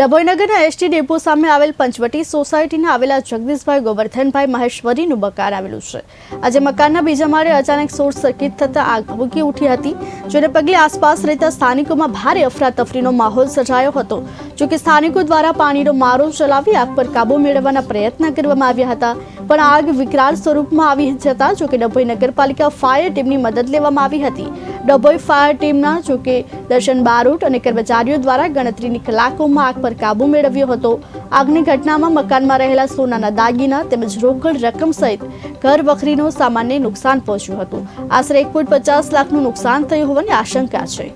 ડભોઈનગરના ST depot સામે આવેલ પંચવટી સોસાયટીના આવેલા જગદીશભાઈ ગોવર્ધનભાઈ મહેશ્વરીનું મકાન આવેલું છે. આજે મકાનના બીજા માળે અચાનક શોર્ટ સર્કિટ થતાં આગ ભભૂકી ઉઠી હતી, જેને પગલે આસપાસ રહેતા સ્થાનિકોમાં ભારે અફરાતફરીનો માહોલ સર્જાયો હતો. જોકે સ્થાનિકો દ્વારા પાણીનો મારો ચલાવી આગ પર કાબુ મેળવવાના પ્રયત્ન કરવામાં આવ્યા હતા, પણ આગ વિકરાળ સ્વરૂપમાં આવી જતા જોકે ડભોઈ નગરપાલિકા ફાયર ટીમની મદદ લેવામાં આવી હતી. ડભોઈ ફાયર ટીમના જોકે દર્શન બારોટ અને કર્મચારીઓ દ્વારા ગણતરીની કલાકોમાં આગ પર કાબુ મેળવ્યો હતો આગની ઘટનામાં મકાનમાં રહેલા સોનાના દાગીના તેમજ રોકડ રકમ સહિત ઘર વખરીનો સામાન્ય નુકસાન પહોંચ્યું હતું આશરે એક પોઈન્ટ પચાસ લાખનું નુકસાન થયું હોવાની આશંકા છે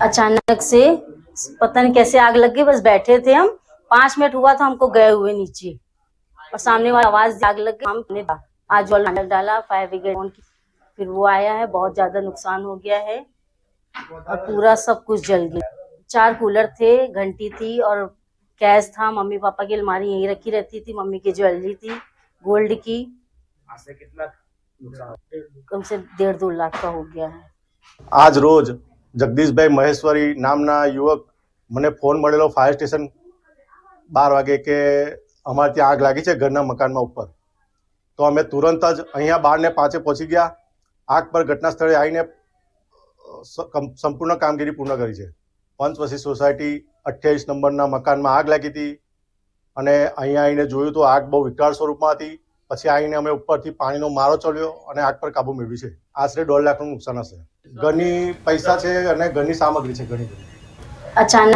अचानक से पता नहीं कैसे आग लग गई बस बैठे थे हम पांच मिनट हुआ था हमको गए हुए नीचे और सामने वाला आवाज आग लग गई हमने आज वाला हैंडल डाला फायर ब्रिगेड फोन की फिर वो आया है बहुत ज्यादा नुकसान हो गया है और पूरा सब कुछ जल गया चार कूलर थे घंटी थी और कैश था मम्मी पापा की अलमारी यहीं रखी रहती थी मम्मी की ज्वेलरी थी गोल्ड की आशरे कितना नुकसान कम से डेढ़ दो लाख का हो गया है આજ રોજ જગદીશભાઈ મહેશ્વરી નામના યુવક મને ફોન મળેલો ફાયર સ્ટેશન બાર વાગે કે અમારે ત્યાં આગ લાગી છે ઘરના મકાનમાં ઉપર તો અમે તુરંત જ અહીંયા બાર ને પાંચે પહોંચી ગયા. આગ પર ઘટના સ્થળે આવીને સંપૂર્ણ કામગીરી પૂર્ણ કરી છે. પંચવસી સોસાયટી અઠ્યાવીસ નંબરના મકાનમાં આગ લાગી હતી અને અહીંયા આવીને જોયું તો આગ બહુ વિકરાળ સ્વરૂપમાં હતી. પછી આવીને અમે ઉપરથી પાણીનો મારો ચડ્યો અને આગ પર કાબુ મેળવી છે. આશરે દોઢ લાખનું નુકસાન હશે. ઘરની પૈસા છે અને ઘરની સામગ્રી છે ઘણી અચાનક